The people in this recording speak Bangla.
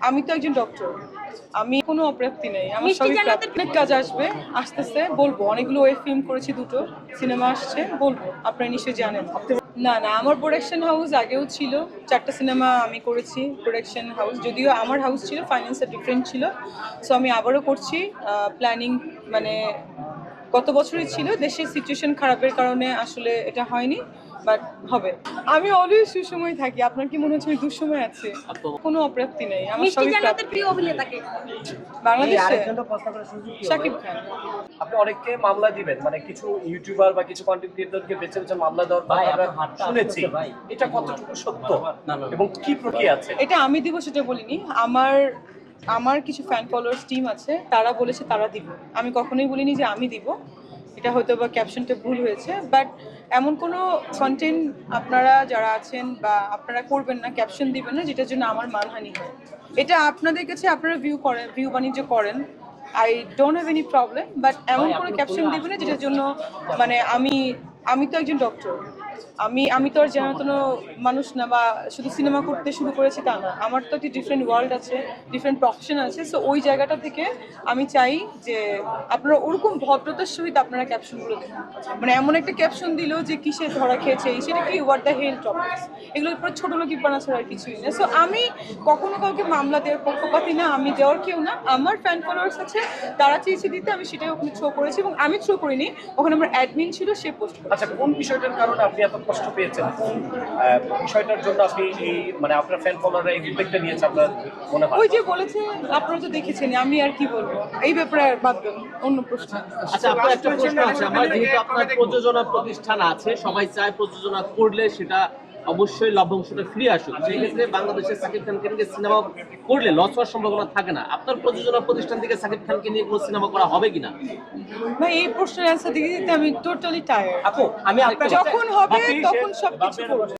আমি তো একজন ডক্টর আমি কোনো অপ্রাপ্তি নেই। আমার সবই অনেক কাজ আসবে আসতেছে বলব। অনেকগুলো ওয়েব ফিল্ম করেছি দুটো সিনেমা আসছে বলব। আপনারা নিশ্চয়ই জানেন। না না আমার প্রোডাকশন হাউস আগেও ছিল। চারটা সিনেমা আমি করেছি প্রোডাকশন হাউস যদিও আমার হাউস ছিল ফাইন্যান্সটা ডিফারেন্ট ছিল। সো আমি আবারও করছি প্ল্যানিং মানে গত বছরই ছিল। দেশের সিচুয়েশন খারাপের কারণে আসলে এটা হয়নি। বাট হবে। আমি অলওয়েজ সুসময় থাকি। আপনার কি মনে হচ্ছে আমি দুঃসময় আছি? কোনো অপ্রাপ্তি নেই। আমার সবই প্রিয় বাংলাদেশে? শাকিব খান। আপনি অনেককে মামলা দিবেন। মানে কিছু ইউটিউবার বা কিছু কন্টেন্ট ক্রিয়েটরকে বেছে বেছে মামলা দেওয়ার কথা আমরা শুনেছি। এটা কতটুকু সত্য? এবং কি প্রক্রিয়া আছে? এটা আমি দিব সেটা বলিনি। আমার আমার কিছু ফ্যান ফলোয়ার্স টিম আছে। তারা বলেছে তারা দিব। আমি কখনোই বলিনি যে আমি দিব। এটা হয়তো বা ক্যাপশনটা ভুল হয়েছে বাট এমন কোনো কন্টেন্ট আপনারা যারা আছেন বা আপনারা করবেন না ক্যাপশন দিবেন না যেটার জন্য আমার মানহানি হয়। এটা আপনাদের কাছে আপনারা ভিউ করেন ভিউ বাণিজ্য করেন। I don't have any problem but এমন কোনো ক্যাপশন দিবেন না যেটার জন্য মানে আমি আমি তো একজন ডক্টর আমি আমি তো আর যেন কোনো মানুষ না বা শুধু সিনেমা করতে শুরু করেছি তা না। আমার তো একটি ডিফারেন্ট ওয়ার্ল্ড আছে ডিফারেন্ট প্রফেশন আছে। সো ওই জায়গাটা থেকে আমি চাই যে আপনারা ওরকম ভদ্রতার সহিত আপনারা ক্যাপশনগুলো দেন মানে এমন একটা ক্যাপশন দিল যে কিসে ধরা খেয়েছে, এই সেটা কি হোয়াট দ্য হেল টপিক্স এগুলোর উপর ছোট লোকি বানা ছাড়া আর কিছুই না। সো আমি কখনো কাউকে মামলা দেওয়ার পক্ষপাতি না, আমি দেওয়ার কেউ না। আমার ফ্যান ফলোয়ার্স আছে, তারা চেয়েছে দিতে, আমি সেটাই ওখানে থ্রো করেছি এবং আমি থ্রো করিনি। ওখানে আমার অ্যাডমিন ছিল, সে পোস্ট আচ্ছা কোন বিষয়টার কারণে আপনি এত কষ্ট পেয়েছেন। বিষয়টার জন্য আপনি এই মানে আপনার ফ্যান ফলোয়াররা এই উদ্যোগটা নিয়েছে আপনার মনে হয়? ওই যে বলেছে আপনারা তো দেখেছেন আমি আর কি বলব? এই ব্যাপারে আর বাদ দেন অন্য প্রশ্ন। আচ্ছা আপনার একটা প্রশ্ন আছে আমার যেহেতু আপনার প্রযোজনা প্রতিষ্ঠান আছে সবাই চায় প্রযোজনা করলে সেটা অবশ্যই লভ্যাংশটা ফিরে আসুক। সেই ক্ষেত্রে বাংলাদেশের সাকিব খানকে নিয়ে সিনেমা করলে লস হওয়ার সম্ভাবনা থাকে না। আপনার প্রযোজনা প্রতিষ্ঠান থেকে সাকিব খানকে নিয়ে কোনো সিনেমা করা হবে কিনা? ভাই এই প্রশ্নের অ্যান্সার দিতে দিতে আমি টোটালি টায়ার্ড আপু আমি যখন হবে তখন সবকিছু করব।